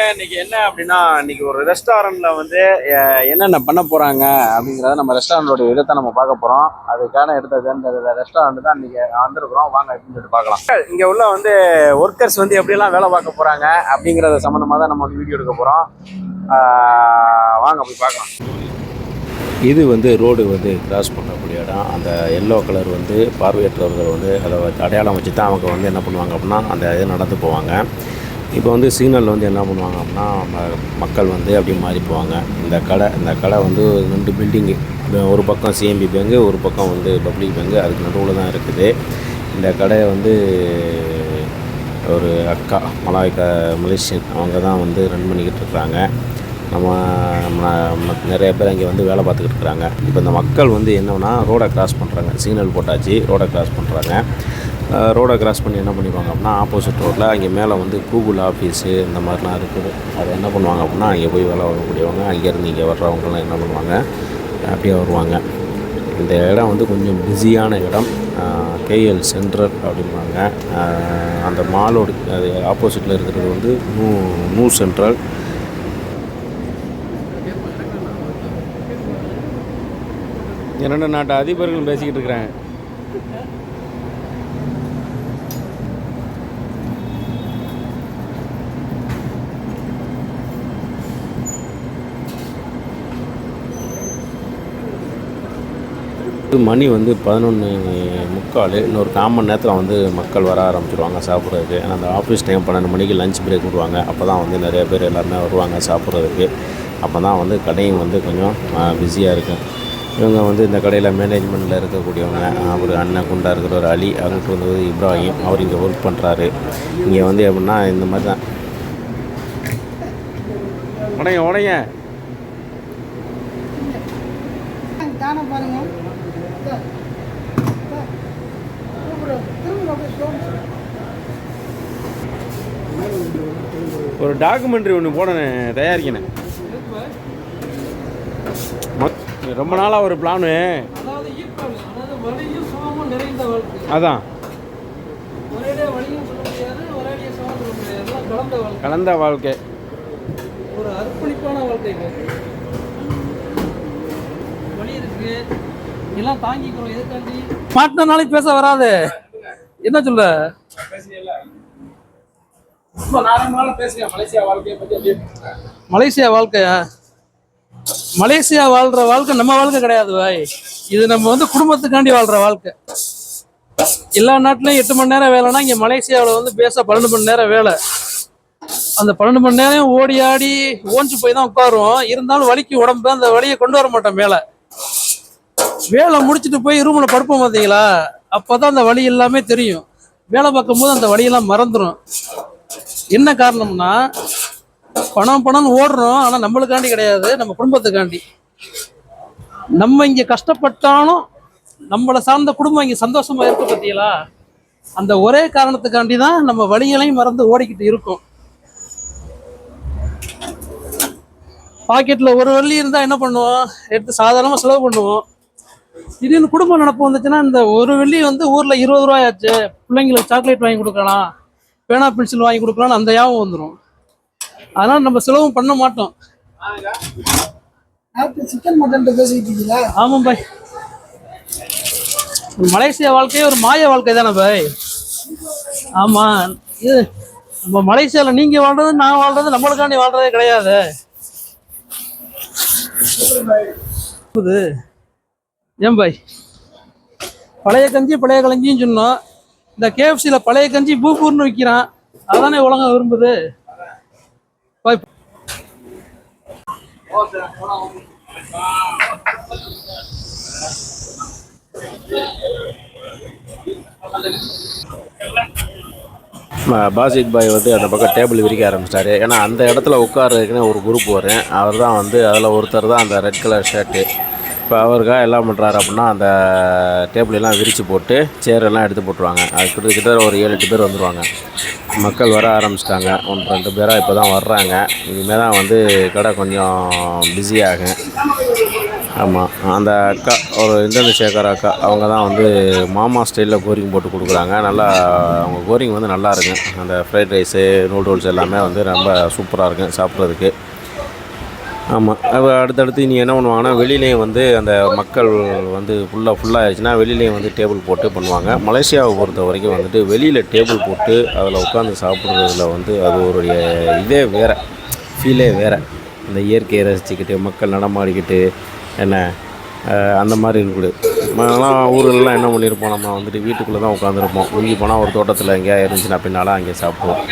இன்னைக்கு என்ன அப்படின்னா இன்னைக்கு ஒரு ரெஸ்டாரண்ட்ல வந்து என்னென்ன பண்ண போறாங்க அப்படிங்கறத நம்ம ரெஸ்டாரண்டோட விதத்தை நம்ம பார்க்க போறோம். அதுக்கான எடுத்தது ரெஸ்டாரண்ட் தான் இன்னைக்கு வந்திருக்கிறோம். வாங்க அப்படின்னு சொல்லிட்டு பார்க்கலாம். இங்க உள்ள வந்து ஒர்க்கர்ஸ் வந்து எப்படியெல்லாம் வேலை பார்க்க போறாங்க அப்படிங்கறத சம்பந்தமா தான் நம்ம வந்து வீடியோ எடுக்க போறோம். வாங்க போய் பார்க்கலாம். இது வந்து ரோடு வந்து கிராஸ் பண்ணக்கூடிய இடம். அந்த எல்லோ கலர் வந்து பார்வையற்றவர்கள் வந்து அதை அடையாளம் வச்சு தான் அவங்க வந்து என்ன பண்ணுவாங்க அப்படின்னா அந்த இது நடந்து போவாங்க. இப்போ வந்து சிக்னல் வந்து என்ன பண்ணுவாங்க அப்படின்னா ம- மக்கள் வந்து அப்படி மாறி போவாங்க. இந்த கடை இந்த கடை வந்து ரெண்டு பில்டிங்கு ஒரு பக்கம் சிஎம்பி பேங்கு ஒரு பக்கம் வந்து பப்ளிக் பேங்கு அதுக்கு நடுவில் தான் இருக்குது. இந்த கடையை வந்து ஒரு அக்கா மலாய்க்கா மலேசியன் அவங்க தான் வந்து ரன் பண்ணிக்கிட்டு இருக்கிறாங்க நம்ம நம்ம நிறைய பேர் இங்கே வந்து வேலை பார்த்துக்கிட்டு இருக்கிறாங்க இப்போ இந்த மக்கள் வந்து என்னென்னா ரோடை கிராஸ் பண்ணுறாங்க சிக்னல் போட்டாச்சு ரோடை கிராஸ் பண்ணுறாங்க ரோடை கிராஸ் பண்ணி என்ன பண்ணிப்பாங்க அப்படின்னா ஆப்போசிட் ரோட்டில் அங்கே மேலே வந்து கூகுள் ஆஃபீஸு இந்த மாதிரிலாம் இருக்குது. அதை என்ன பண்ணுவாங்க அப்படின்னா அங்கே போய் வேலை வாங்கக்கூடியவங்க அங்கேருந்து இங்கே வர்றவங்கலாம் என்ன பண்ணுவாங்க அப்படியே வருவாங்க. இந்த இடம் வந்து கொஞ்சம் பிஸியான இடம். கேஎல் சென்ட்ரல் அப்படிம்பாங்க. அந்த மாலோடு அது ஆப்போசிட்டில் இருக்கிறது வந்து நூ நூ சென்ட்ரல் இரண்டு நாட்டு அதிபர்களும் பேசிக்கிட்டு இருக்கிறேன் மணி வந்து பதினொன்று முக்கால் இன்னொரு கால் மணி நேரத்தில் வந்து மக்கள் வர ஆரம்பிச்சிருவாங்க சாப்பிட்றதுக்கு. ஏன்னா அந்த ஆஃபீஸ் டைம் பன்னெண்டு மணிக்கு லஞ்ச் பிரேக் விடுவாங்க. அப்போ தான் வந்து நிறைய பேர் எல்லாருமே வருவாங்க சாப்பிட்றதுக்கு. அப்போ தான் வந்து கடையும் வந்து கொஞ்சம் பிஸியாக இருக்கும். இவங்க வந்து இந்த கடையில் மேனேஜ்மெண்ட்டில் இருக்கக்கூடியவங்க அவர் அண்ணன் குண்டா இருக்கிற ஒரு அலி அங்கிட்டு வந்து இப்ராஹிம் அவர் இங்கே ஒர்க் பண்ணுறாரு இங்கே வந்து எப்படின்னா இந்த மாதிரி தான். உடைங்க தானே பாருங்க இதோ. இதோ. திரும்ப திரும்ப அப்படியே slow motion. ஒரு டாக்குமெண்ட்ரி ஒன்று போடணும் தயாரிக்கணும். மொத்- ரொம்ப நாளாக ஒரு பிளானு அதாவது ஈக்குவல் அதாவது வலியும் சுகமும் நிறைந்த வாழ்க்கை அதான். கலந்த வாழ்க்கை. கலந்த வாழ்க்கை ஒரு அர்ப்பணிப்பான வாழ்க்கை இருக்கு. எல்லாம் தாங்கிக்கிறோம். எதுக்காண்டி? பேச வராது. என்ன சொல்ல மலேசியா வாழ்க்கையா மலேசியா வாழ்ற வாழ்க்கை நம்ம வாழ்க்கை கிடையாது பாய். இது நம்ம வந்து குடும்பத்துக்காண்டி வாழ்ற வாழ்க்கை. எல்லா நாட்டிலையும் எட்டு மணி நேரம் வேலைனா இங்கே மலேசியாவில் வந்து பேச பன்னெண்டு மணி நேரம் வேலை. அந்த பன்னெண்டு மணி நேரம் ஓடி ஆடி ஓஞ்சு போய் தான் உட்காருவோம். இருந்தாலும் வலிக்கு உடம்பு அந்த வலியை கொண்டு வர மாட்டோம் மேலே. வேலை முடிச்சுட்டு போய் ரூமில் படுப்போம் பார்த்தீங்களா அப்போ தான் அந்த வழி எல்லாமே தெரியும். வேலை பார்க்கும்போது அந்த வழியெல்லாம் மறந்துடும் என்ன காரணம்னா பணம் பணம்னு ஓடுறோம் ஆனால் நம்மளுக்காண்டி கிடையாது நம்ம குடும்பத்துக்காண்டி. நம்ம இங்கே கஷ்டப்பட்டாலும் நம்மளை சார்ந்த குடும்பம் இங்கே சந்தோஷமா இருக்கு பார்த்தீங்களா அந்த ஒரே காரணத்துக்காண்டி தான் நம்ம வழிகளையும் மறந்து ஓடிக்கிட்டு இருக்கோம். பாக்கெட்டில் ஒரு வள்ளி இருந்தால் என்ன பண்ணுவோம்? எடுத்து சாதாரணமாக செலவு பண்ணுவோம். திடீர்னு குடும்ப நடப்பு வந்துச்சுன்னா இந்த ஒரு வெள்ளி வந்து ஊரில் இருபது ரூபாய் ஆச்சு பிள்ளைங்களுக்கு சாக்லேட் வாங்கி கொடுக்கலாம். பேனா பென்சில் வாங்கி கொடுக்கலாம்னு அந்த ஞாபகம் வந்துடும் அதனால் நம்ம செலவும் பண்ண மாட்டோம். சிக்கன் மட்டன் பேசிக்கிட்டு இருக்கீங்களா? ஆமாம் பாய். மலேசியா வாழ்க்கையே ஒரு மாய வாழ்க்கை தானே பாய். ஆமாம் இது நம்ம மலேசியாவில் நீங்கள் வாழ்றது நான் வாழ்றது நம்மளுக்காண்டி வாழ்றதே கிடையாது. ஏன் பாய்? பழைய கஞ்சி பழைய கலஞ்சின்னு சொன்னோம். இந்த கேஎஃப்சியில் பழைய கஞ்சி பூப்பூர்னு விற்கிறான் அதானே உலகம் விரும்புது. பாய். பாசித் பாய் வந்து அந்த பக்கம் டேபிள் விரிக்க ஆரம்பிச்சிட்டாரு. ஏன்னா அந்த இடத்துல உட்கார்றதுக்குன்னு ஒரு குரூப் வரும். அவர் தான் வந்து அதில் ஒருத்தர் தான் அந்த ரெட் கலர் ஷர்ட்டு இப்போ அவருக்காக எல்லாம் பண்ணுறாரு அப்படின்னா அந்த டேபிள் எல்லாம் விரித்து போட்டு சேர் எல்லாம் எடுத்து போட்டுருவாங்க. அது கிட்டத்தட்ட ஒரு ஏழு எட்டு பேர் வந்துடுவாங்க மக்கள் வர ஆரம்பிச்சிட்டாங்க. ஒன்று ரெண்டு பேராக இப்போ தான் வர்றாங்க. இனிமேல் தான் வந்து கடை கொஞ்சம் பிஸியாகும் ஆமாம் அந்த அக்கா ஒரு இந்தோனேஷியாக்கார அக்கா அவங்க தான் வந்து மாமா ஸ்டைலில் கோரிங் போட்டு கொடுக்குறாங்க. நல்லா அவங்க கோரிங் வந்து நல்லா இருக்கும் அந்த ஃப்ரைட் ரைஸு நூடுல்ஸ் எல்லாமே வந்து ரொம்ப சூப்பராக இருக்கும் சாப்பிட்றதுக்கு. ஆமாம் அடுத்தடுத்து நீ என்ன பண்ணுவாங்கன்னா வெளியிலையும் வந்து அந்த மக்கள் வந்து ஃபுல்லாக ஃபுல்லாக ஆயிடுச்சுன்னா வெளியிலையும் வந்து டேபிள் போட்டு பண்ணுவாங்க. மலேசியாவை பொறுத்த வரைக்கும் வந்துட்டு வெளியில் டேபிள் போட்டு அதில் உட்காந்து சாப்பிட்றதுல வந்து அது ஒரு இதே வேறு ஃபீலே வேறு. இந்த இயற்கையை ரசிச்சுக்கிட்டு மக்கள் நடமாடிக்கிட்டு என்ன அந்த மாதிரி இருக்குது. ஆனால் ஊர்களெலாம் என்ன பண்ணியிருப்போம் நம்ம வந்துட்டு வீட்டுக்குள்ளே தான் உட்காந்துருப்போம் மிஞ்சி போனால் ஒரு தோட்டத்தில் எங்கேயா இருந்துச்சுன்னா பின்னால் அங்கே சாப்பிடுவோம்.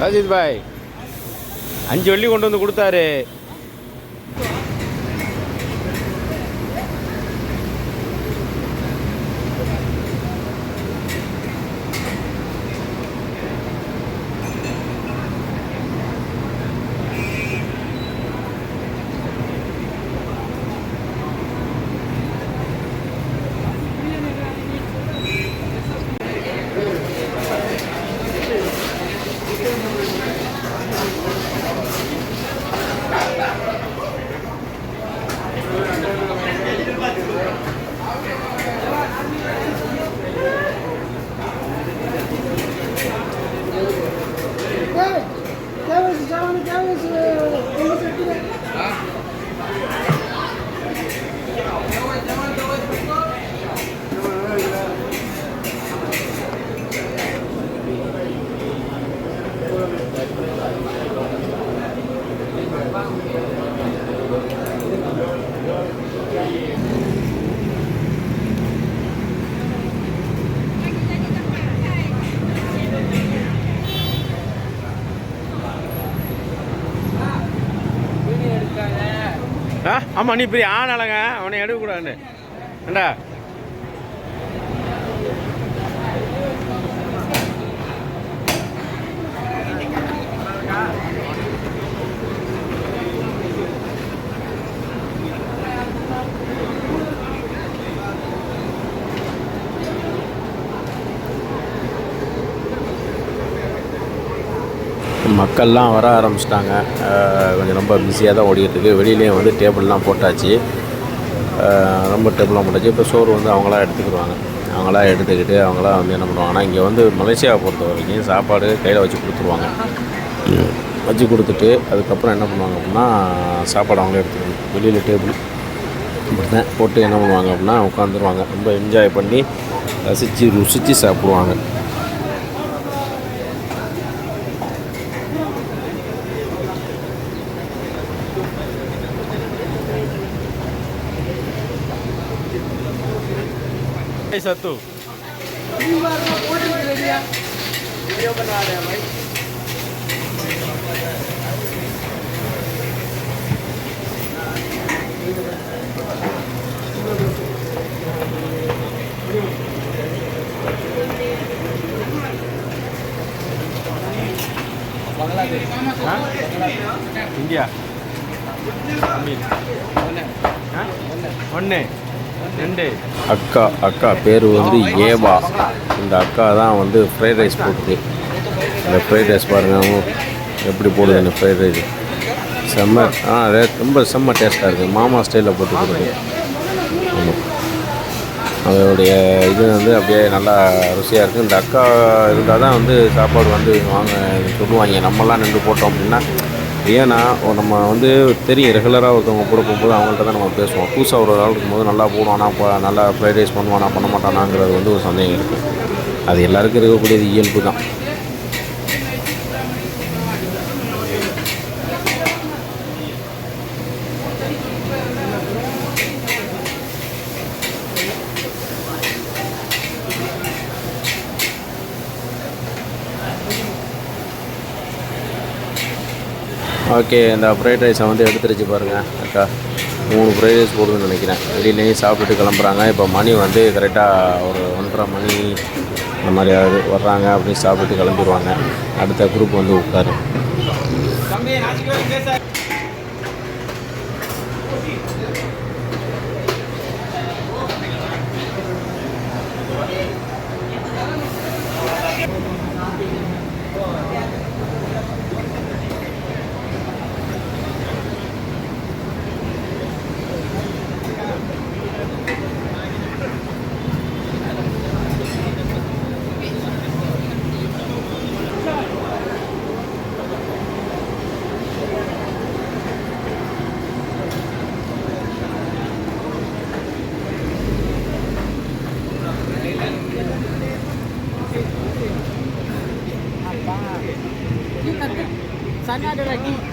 ரஜித் பாய். அஞ்சு வெள்ளி கொண்டு வந்து கொடுத்தாரு. ஆ ஆமாம் நீ பெரிய ஆனாலங்க அவனை எடுக்கக்கூடாதுன்னு. ஏண்டா? மக்கள்லாம் வர ஆரம்பிச்சிட்டாங்க. கொஞ்சம் ரொம்ப பிஸியாக தான் ஓடிக்கிட்டு இருக்கு வெளியிலேயும் வந்து டேபிள்லாம் போட்டாச்சு. ரொம்ப டேபிள்லாம் போட்டாச்சு. இப்போ சோறு வந்து அவங்களா எடுத்துக்கிடுவாங்க. அவங்களா எடுத்துக்கிட்டு அவங்களா வந்து என்ன பண்ணுவாங்கன்னா இங்கே வந்து மலேசியாவை பொறுத்த வரைக்கும் சாப்பாடு கையில் வச்சு கொடுத்துருவாங்க. வச்சு கொடுத்துட்டு அதுக்கப்புறம் என்ன பண்ணுவாங்க அப்படின்னா சாப்பாடு அவங்களே எடுத்துக்கணும் வெளியில் டேபிள் இப்படி தான் போட்டு என்ன பண்ணுவாங்க அப்படின்னா உட்காந்துருவாங்க. ரொம்ப என்ஜாய் பண்ணி ரசித்து ருசித்து சாப்பிடுவாங்க. சத்து இந்தியா ஒன்று ரெண்டு அக்கா அக்கா பேர் வந்து ஏவா. இந்த அக்கா தான் வந்து ஃப்ரைட் ரைஸ் போட்டுது அந்த ஃப்ரைட் ரைஸ் பாருங்கள் எப்படி போடுது இந்த ஃப்ரைட் ரைஸ் செம்ம ஆ ரொம்ப செம்ம டேஸ்ட்டாக இருக்குது மாமா ஸ்டைலில் போட்டு கொடுக்குது. அதோடைய இது வந்து அப்படியே நல்லா ருசியாக இருக்குது இந்த அக்கா இருந்தால் தான் வந்து சாப்பாடு வந்து வாங்க சொல்லுவாங்க. நம்மலாம் நின்று போட்டோம் அப்படின்னா ஏன்னா நம்ம வந்து தெரியும் ரெகுலராக ஒருத்தவங்க கூட போகும்போது அவங்கள்ட்ட தான் நம்ம பேசுவோம். புதுசாக ஒரு ஆள் இருக்கும்போது நல்லா போடுவானா இப்போ நல்லா ஃப்ரைட் ரைஸ் பண்ணுவானா பண்ண மாட்டானாங்கிறது வந்து ஒரு சந்தேகம் இருக்குது அது எல்லாருக்கும் இருக்கக்கூடியது இயல்பு தான். ஓகே இந்த ஃப்ரைட் ரைஸை வந்து எடுத்துருச்சு பாருங்கள் அக்கா. மூணு ஃப்ரைட் ரைஸ் போடுதுன்னு நினைக்கிறேன். வெளியிலேயும் சாப்பிட்டுட்டு கிளம்புறாங்க. இப்போ மணி வந்து கரெக்டாக ஒரு ஒன்றரை மணி அந்த மாதிரி ஆகுது. வர்றாங்க அப்படின்னு சாப்பிட்டு கிளம்பிடுவாங்க. அடுத்த குரூப் வந்து உட்காரு. சேனா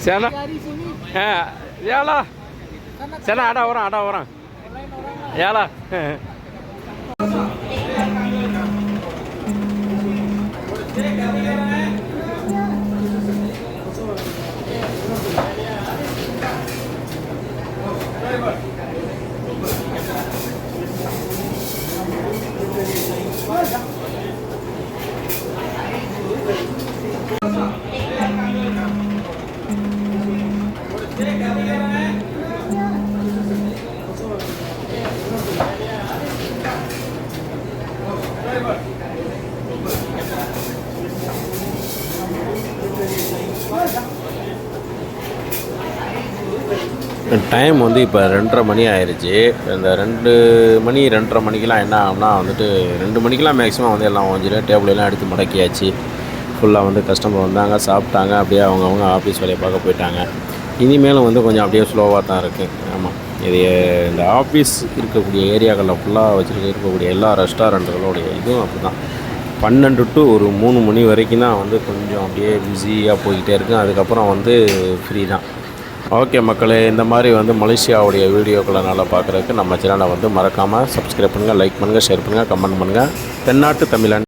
चला ஏலா சரி அடா வரான் அடா வரான் ஏலா டைம் வந்து இப்போ ரெண்டரை மணி ஆயிடுச்சு இந்த ரெண்டு மணி ரெண்டரை மணிக்கெலாம் என்ன ஆகும்னா வந்துட்டு ரெண்டு மணிக்கெலாம் மேக்ஸிமம் வந்து எல்லாம் கொஞ்சம் டேபிளெல்லாம் எடுத்து முடக்கியாச்சு. ஃபுல்லாக வந்து கஸ்டமர் வந்தாங்க சாப்பிட்டாங்க அப்படியே அவங்கவுங்க ஆஃபீஸ் வேலையை பார்க்க போயிட்டாங்க. இனிமேலும் வந்து கொஞ்சம் அப்படியே ஸ்லோவாக தான் இருக்குது ஆமாம் இது இந்த ஆஃபீஸ் இருக்கக்கூடிய ஏரியாக்களில் ஃபுல்லாக வச்சுருக்க இருக்கக்கூடிய எல்லா ரெஸ்டாரண்ட்டுகளோடைய இதுவும் அப்படி தான் பன்னெண்டு டு ஒரு மூணு மணி வரைக்கும் தான் வந்து கொஞ்சம் அப்படியே பிஸியாக போய்கிட்டே இருக்கும் அதுக்கப்புறம் வந்து ஃப்ரீ தான். ஓகே மக்களே இந்த மாதிரி வந்து மலேசியாவுடைய வீடியோக்களை நல்லா பார்க்குறதுக்கு நம்ம சேனலை வந்து மறக்காமல் சப்ஸ்கிரைப் பண்ணுங்கள் லைக் பண்ணுங்கள் ஷேர் பண்ணுங்கள் கமெண்ட் பண்ணுங்கள் தென்னாட்டு தமிழன்.